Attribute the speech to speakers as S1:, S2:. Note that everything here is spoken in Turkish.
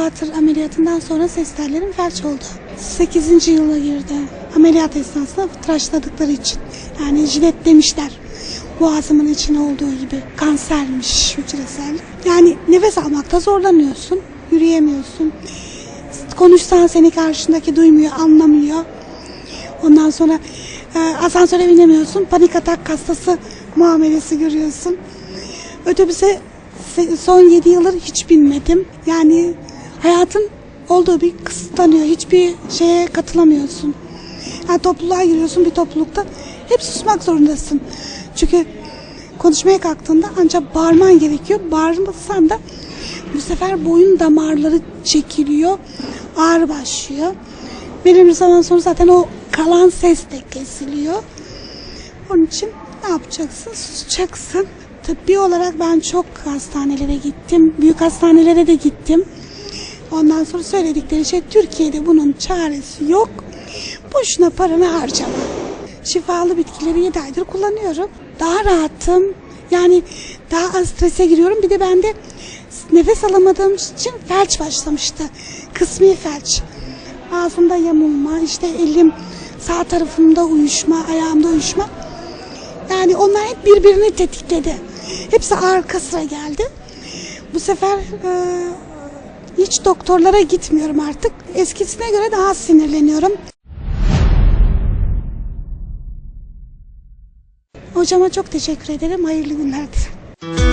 S1: Water ameliyatından sonra ses tellerim felç oldu. 8. yıla girdi. Ameliyat esnasında tıraşladıkları için. Yani jilet demişler. Boğazımın içine olduğu gibi. Kansermiş hücresel. Yani nefes almakta zorlanıyorsun. Yürüyemiyorsun. Konuşsan seni karşındaki duymuyor, anlamıyor. Ondan sonra e, asansöre binemiyorsun. Panik atak hastası muamelesi görüyorsun. Otobüse se- son 7 yıldır hiç binmedim. Yani hayatın olduğu bir kısıtlanıyor. Hiçbir şeye katılamıyorsun. Yani topluluğa giriyorsun bir toplulukta. Hep susmak zorundasın. Çünkü konuşmaya kalktığında ancak bağırman gerekiyor. Bağırmasan da bu sefer boyun damarları çekiliyor. Ağrı başlıyor. Benim bir zaman sonra zaten o kalan ses de kesiliyor. Onun için ne yapacaksın? Susacaksın. Tıbbi olarak ben çok hastanelere gittim. Büyük hastanelere de gittim. Ondan sonra söyledikleri şey Türkiye'de bunun çaresi yok. Boşuna paranı harcama. Şifalı bitkileri 7 aydır kullanıyorum. Daha rahatım. Yani daha az strese giriyorum. Bir de bende nefes alamadığım için felç başlamıştı. Kısmi felç. Ağzımda yamulma, işte elim sağ tarafımda uyuşma, ayağımda uyuşma. Yani onlar hep birbirini tetikledi. Hepsi arka sıra geldi. Bu sefer e, hiç doktorlara gitmiyorum artık. Eskisine göre daha sinirleniyorum. Hocama çok teşekkür ederim. Hayırlı günler dilerim.